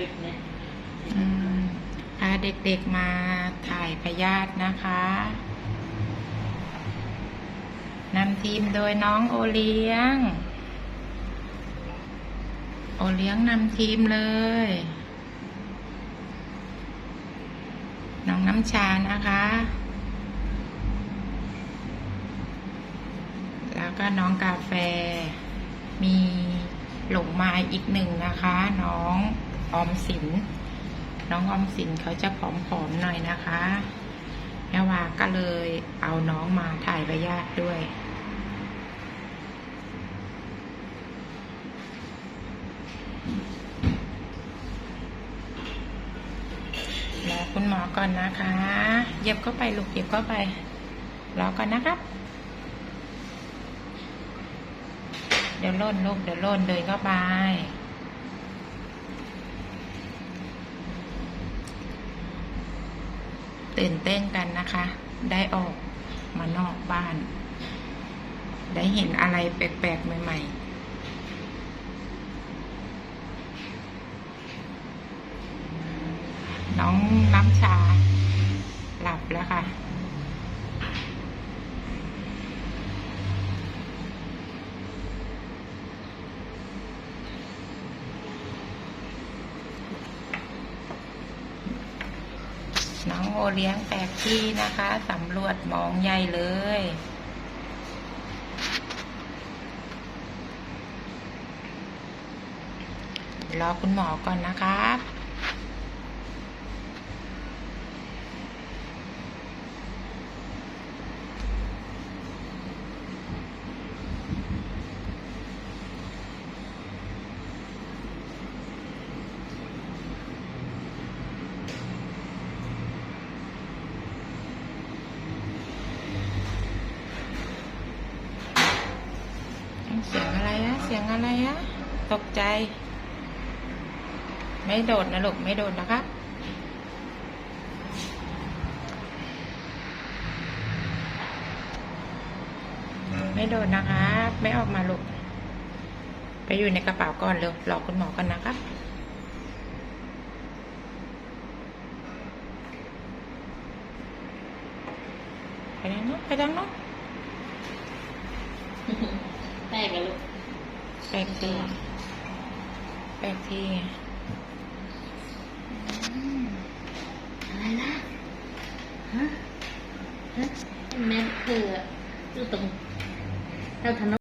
ปิดเนี่ยพาเด็กๆมาถ่ายพยาธินะคะนำทีมโดยน้องโอเลี้ยง โอเลี้ยงนำทีมเลย น้องน้ำชานะคะ แล้วก็น้องกาแฟ มีหลงมาอีกหนึ่งนะคะ น้อง ออมสิน น้องออมสินเขาจะผอมๆหน่อยนะคะแม่วาก็เลยเอาน้องมาถ่ายใบญาติด้วย รอคุณหมอก่อนนะคะ เย็บเข้าไปลูกเย็บเข้าไป รอก่อนนะครับ เดี๋ยวล่นลูกเดี๋ยวล่นเดินเข้าไป ตื่นเต้นกันนะคะ ได้ออกมานอกบ้าน ได้เห็นอะไรแปลกๆใหม่ ๆน้องน้ำชาหลับแล้วค่ะ น้องโอเลี้ยงแปลกที่นะคะสำรวจมองใหญ่เลย รอคุณหมอก่อนนะครับ เสียงอะไรอะเสียงอะไรอะตกใจ ไม่โดดนะลูก ไม่โดดนะครับไม่โดดนะคะไม่ออกมาลูก ไปอยู่ในกระเป๋าก่อนเร็วรอคุณหมอก่อนนะครับ ไปทางโน้นไปทางโน้น แตกกันลูกแปลกทีแปลกทีอะไรนะฮะฮะแม่คืออยู่ตรงแถวถนน